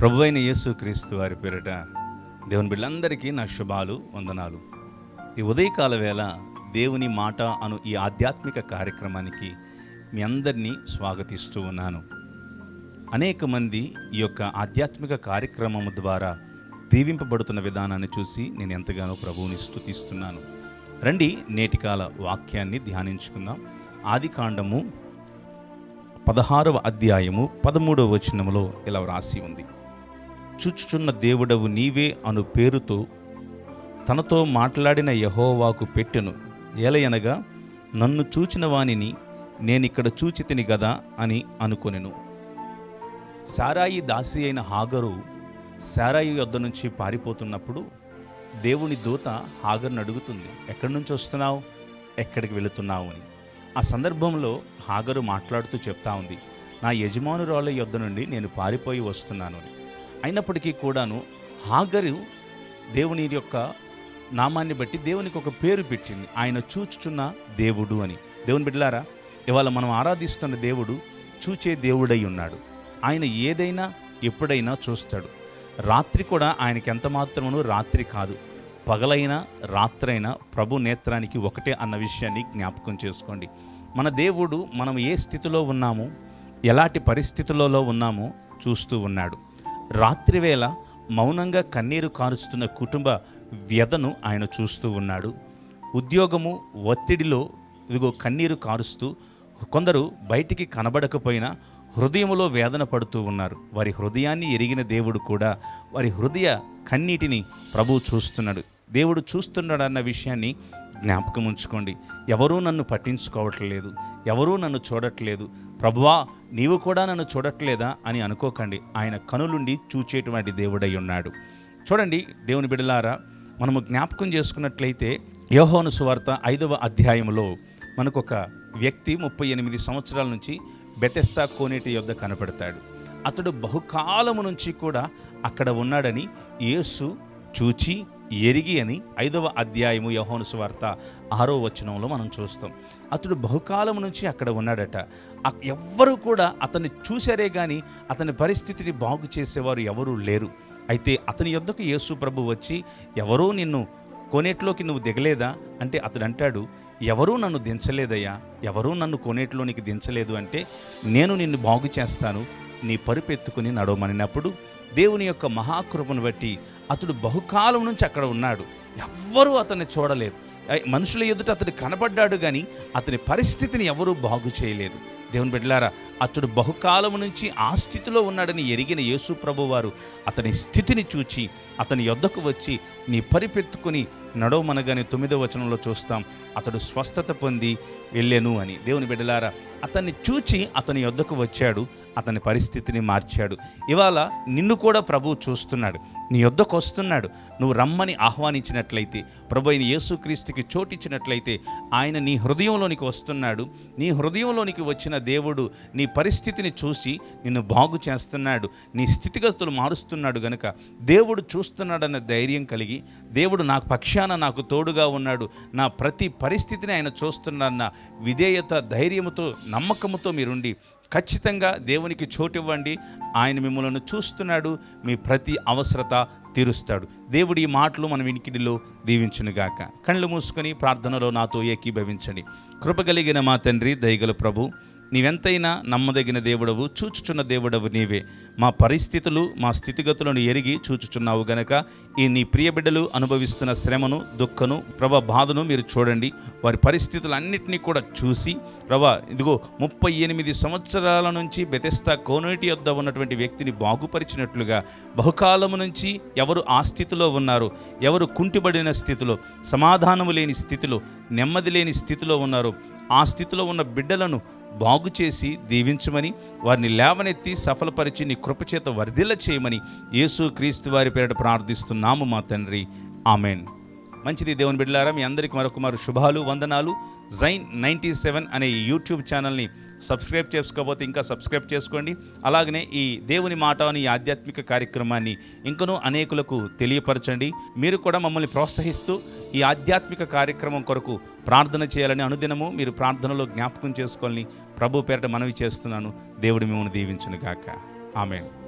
ప్రభు అయిన యేసు క్రీస్తు వారి పేరిట దేవుని బిళ్ళందరికీ నా శుభాలు వందనాలు. ఈ ఉదయకాల వేళ దేవుని మాట అను ఈ ఆధ్యాత్మిక కార్యక్రమానికి మీ అందరినీ స్వాగతిస్తూ ఉన్నాను. అనేక మంది ఈ యొక్క ఆధ్యాత్మిక కార్యక్రమం ద్వారా దీవింపబడుతున్న విధానాన్ని చూసి నేను ఎంతగానో ప్రభువుని స్థుతిస్తున్నాను రండి నేటికాల వాక్యాన్ని ధ్యానించుకుందాం. ఆది కాండము పదహారవ అధ్యాయము పదమూడవ వచనములో ఇలా వ్రాసి ఉంది. చూచుచున్న దేవుడవు నీవే అను పేరుతో తనతో మాట్లాడిన యహోవాకు పెట్టెను. ఏలయనగా నన్ను చూచిన వానిని నేనిక్కడ చూచి తిని గదా అని అనుకొనెను. సారాయి దాసి అయిన హాగరు సారాయి యొద్ద నుంచి పారిపోతున్నప్పుడు దేవుని దూత హాగర్ను అడుగుతుంది ఎక్కడి నుంచి వస్తున్నావు? ఎక్కడికి వెళుతున్నావు? అని. ఆ సందర్భంలో హాగరు మాట్లాడుతూ చెప్తా ఉంది నా యజమానురాల యొద్ద నుండి నేను పారిపోయి వస్తున్నాను అని. అయినప్పటికీ కూడాను హాగరు దేవుని యొక్క నామాన్ని బట్టి దేవునికి ఒక పేరు పెట్టింది. ఆయన చూచుచున్న దేవుడు అని. దేవుని బిడ్డలారా ఇవాళ మనం ఆరాధిస్తున్న దేవుడు చూచే దేవుడై ఉన్నాడు. ఆయన ఏదైనా ఎప్పుడైనా చూస్తాడు. రాత్రి కూడా ఆయనకి ఎంత మాత్రమును రాత్రి కాదు. పగలైనా రాత్రైనా ప్రభు నేత్రానికి ఒకటే అన్న విషయాన్ని జ్ఞాపకం చేసుకోండి. మన దేవుడు మనం ఏ స్థితిలో ఉన్నామో ఎలాంటి పరిస్థితులలో ఉన్నామో చూస్తూ ఉన్నాడు. రాత్రివేళ మౌనంగా కన్నీరు కారుస్తున్న కుటుంబ వ్యధను ఆయన చూస్తూ ఉన్నాడు. ఉద్యోగము ఒత్తిడిలో ఇదిగో కన్నీరు కారుస్తూ కొందరు బయటికి కనబడకపోయినా హృదయములో వేదన పడుతూ ఉన్నారు. వారి హృదయాన్ని ఎరిగిన దేవుడు కూడా వారి హృదయ కన్నీటిని ప్రభు చూస్తున్నాడు. దేవుడు చూస్తున్నాడు అన్న విషయాన్ని జ్ఞాపకం ఉంచుకోండి. ఎవరూ నన్ను పట్టించుకోవట్లేదు. ఎవరూ నన్ను చూడట్లేదు. ప్రభువా నీవు కూడా నన్ను చూడట్లేదా అని అనుకోకండి. ఆయన కనులుండి చూచేటువంటి దేవుడై ఉన్నాడు. చూడండి దేవుని బిడలారా మనము జ్ఞాపకం చేసుకున్నట్లయితే యోహోను సువార్త ఐదవ అధ్యాయంలో మనకు ఒక వ్యక్తి ముప్పై ఎనిమిది సంవత్సరాల నుంచి బెతెస్తా కోనేటి యొద్ద కనపడతాడు. అతడు బహుకాలము నుంచి కూడా అక్కడ ఉన్నాడని యేసు చూచి ఎరిగి అని ఐదవ అధ్యాయము యహోను సువార్త ఆరో వచనంలో మనం చూస్తాం. అతడు బహుకాలం నుంచి అక్కడ ఉన్నాడట. ఎవ్వరూ కూడా అతన్ని చూశారే కానీ అతని పరిస్థితిని బాగు చేసేవారు ఎవరూ లేరు. అయితే అతని యొద్దకు యేసు ప్రభు వచ్చి ఎవరూ నిన్ను కోనేటిలోకి నువ్వు దిగలేదా? అంటే అతడు అంటాడు ఎవరూ నన్ను దించలేదయ్యా. ఎవరూ నన్ను కోనేటిలోనికి దించలేదు అంటే నేను నిన్ను బాగు చేస్తాను. నీ పరుపెత్తుకుని నడవమనినప్పుడు దేవుని యొక్క మహాకృపను బట్టి అతడు బహుకాలం నుంచి అక్కడ ఉన్నాడు. ఎవ్వరూ అతన్ని చూడలేదు. మనుషుల ఎదుట అతడు కనపడ్డాడు కానీ అతని పరిస్థితిని ఎవరూ బాగు చేయలేదు. దేవుని బిడ్డలారా అతడు బహుకాలం నుంచి ఆ స్థితిలో ఉన్నాడని ఎరిగిన యేసు ప్రభు వారు అతని స్థితిని చూచి అతని యొద్దకు వచ్చి నీ పరిపెత్తుకుని నడవమనగానే తొమ్మిదో వచనంలో చూస్తాం. అతడు స్వస్థత పొంది వెళ్ళాను అని. దేవుని బిడ్డలారా అతన్ని చూచి అతని యొద్దకు వచ్చాడు. అతని పరిస్థితిని మార్చాడు. ఇవాళ నిన్ను కూడా ప్రభువు చూస్తున్నాడు. నీ యొద్దకు వస్తున్నాడు. నువ్వు రమ్మని ఆహ్వానించినట్లయితే ప్రభు అయిన యేసుక్రీస్తుకి చోటిచ్చినట్లయితే ఆయన నీ హృదయంలోనికి వస్తున్నాడు. నీ హృదయంలోనికి వచ్చిన దేవుడు నీ పరిస్థితిని చూసి నిన్ను బాగు చేస్తున్నాడు. నీ స్థితిగతులు మారుస్తున్నాడు గనుక దేవుడు చూస్తున్నాడన్న ధైర్యం కలిగి దేవుడు నాకు పక్షాన నాకు తోడుగా ఉన్నాడు. నా ప్రతి పరిస్థితిని ఆయన చూస్తున్నాడన్న విధేయత ధైర్యముతో నమ్మకముతో మీరుండి ఖచ్చితంగా దేవునికి చోటివ్వండి. ఆయన మిమ్మల్ని చూస్తున్నాడు. మీ ప్రతి అవసరత తీరుస్తాడు. దేవుడి ఈ మాటలు మన వినికిడిలో దీవించునుగాక. కళ్ళు మూసుకొని ప్రార్థనలో నాతో ఏకీభవించండి. కృపగలిగిన మా తండ్రి దయగల ప్రభు నీవెంతైనా నమ్మదగిన దేవుడవు చూచుచున్న దేవుడవు నీవే. మా పరిస్థితులు మా స్థితిగతులను ఎరిగి చూచుచున్నావు గనక ఈ నీ ప్రియ బిడ్డలు అనుభవిస్తున్న శ్రమను దుఃఖను ప్రభ బాధను మీరు చూడండి. వారి పరిస్థితులన్నింటినీ కూడా చూసి ప్రభా ఇదిగో ముప్పై ఎనిమిది సంవత్సరాల నుంచి బెతెస్తా కోనోటి వద్ద ఉన్నటువంటి వ్యక్తిని బాగుపరిచినట్లుగా బహుకాలము నుంచి ఎవరు ఆ స్థితిలో ఉన్నారు ఎవరు కుంటిబడిన స్థితిలో సమాధానము లేని స్థితిలో నెమ్మది లేని స్థితిలో ఉన్నారు. ఆ స్థితిలో ఉన్న బిడ్డలను బాగు చేసి దీవించమని వారిని లేవనెత్తి సఫలపరిచి నీ కృపచేత వర్ధిల్ల చేయమని యేసు క్రీస్తు వారి పేరిట ప్రార్థిస్తున్నాము మా తండ్రి. ఆమెన్. మంచిది దేవుని బిడ్డలారా మీ అందరికీ మరొక మరో శుభాలు వందనాలు. జైన్ నైంటీ సెవెన్ అనే ఈ యూట్యూబ్ ఛానల్ని సబ్స్క్రైబ్ చేసుకోకపోతే ఇంకా సబ్స్క్రైబ్ చేసుకోండి. అలాగనే ఈ దేవుని మాట అని ఈ ఆధ్యాత్మిక కార్యక్రమాన్ని ఇంకనూ అనేకులకు తెలియపరచండి. మీరు కూడా మమ్మల్ని ప్రోత్సహిస్తూ ఈ ఆధ్యాత్మిక కార్యక్రమం కొరకు ప్రార్థన చేయాలని అనుదినము మీరు ప్రార్థనలో జ్ఞాపకం చేసుకోవాలని ప్రభు పేరట మనవి చేస్తున్నాను. దేవుడు మిమ్మల్ని దీవించును గాక ఆమెను.